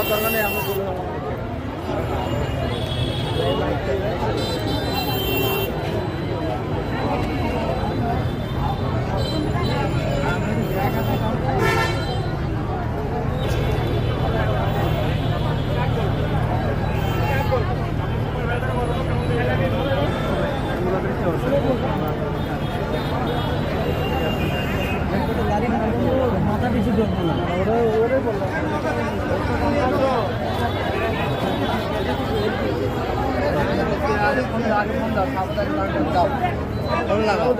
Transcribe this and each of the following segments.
যাওয়ার দরকার নেই আমরা চলে মাথা পিছু ধরবো না আগে ফোন দাও সাত তারিখ দাও ফোন লাগাও।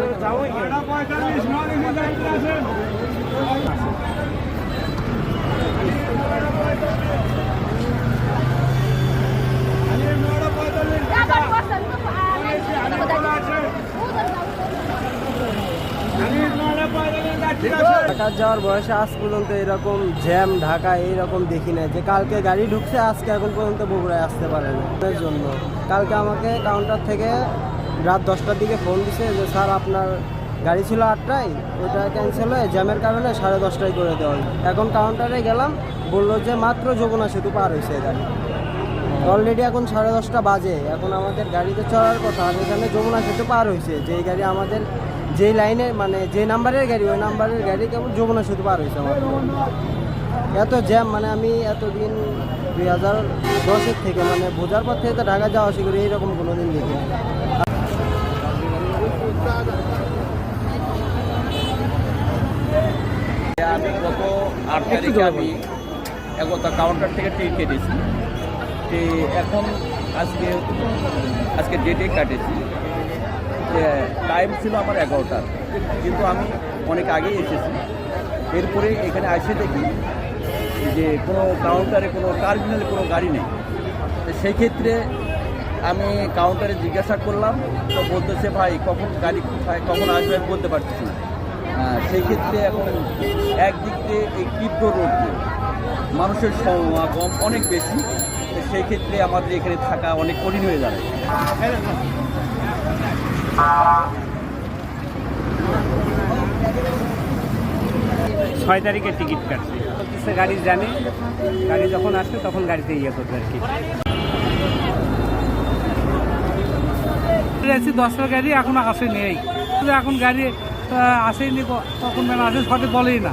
ঢাকা যাওয়ার বয়সে আজ পর্যন্ত এরকম জ্যাম, ঢাকা এইরকম দেখি না যে কালকে গাড়ি ঢুকছে, আজকে এখন পর্যন্ত বগুড়ায় আসতে পারে না। এর জন্য। কালকে আমাকে কাউন্টার থেকে রাত দশটার দিকে ফোন দিছে যে, স্যার, আপনার গাড়ি ছিল আটটায়, ওইটা ক্যান্সেল হয়ে জ্যামের কারণে সাড়ে দশটায় করে দেওয়া। এখন কাউন্টারে গেলাম, বলল যে, মাত্র যমুনা সেতু পার হয়েছে গাড়ি অলরেডি এখন সাড়ে দশটা বাজে। এখন আমাদের গাড়িতে চলার কথা আর এখানে যমুনা সেতু পার হয়েছে যে এই গাড়ি আমাদের যেই লাইনে মানে যে নাম্বারের গাড়ি ওই নাম্বারের গাড়ি কেবল যমুনা সেতু পার হয়েছে আমার। এত জ্যাম মানে আমি এতদিন দুই হাজার দশের থেকে মানে বোঝার পর থেকে তো ঢাকা যাওয়া আসি করি এইরকম কোনো দিন দেখি আমি গত আট তারিখে আমি একতা কাউন্টার থেকে টিকিট কেটেছি। যে এখন আজকে আজকে ডেটে কাটেছি টাইম ছিল আমার এগারোটার। কিন্তু আমি অনেক আগেই এসেছি। এরপরে এখানে আসে দেখি যে কোনো কাউন্টারে কোনো টার্মিনালে কোনো গাড়ি নেই। সেই ক্ষেত্রে আমি কাউন্টারে জিজ্ঞাসা করলাম, তো বলতেছে, ভাই, কখন গাড়ি কোথায়, কখন আসবে? আমি বলতে পারছি সেই ক্ষেত্রে এখন একদিক দিয়ে এই তীব্র রোদ মানুষের সমাগম অনেক বেশি। সেই ক্ষেত্রে আমাদের এখানে থাকা অনেক কঠিন হয়ে যাবে ছয় তারিখে টিকিট কাটছে। গাড়ি জানে, গাড়ি যখন আসবে তখন গাড়িতে ইয়ে করবে আর কি। আছি দশটা গাড়ি এখন আসেনি এই এখন গাড়ি আসেনি কখন আসে সঠিক বলেই না।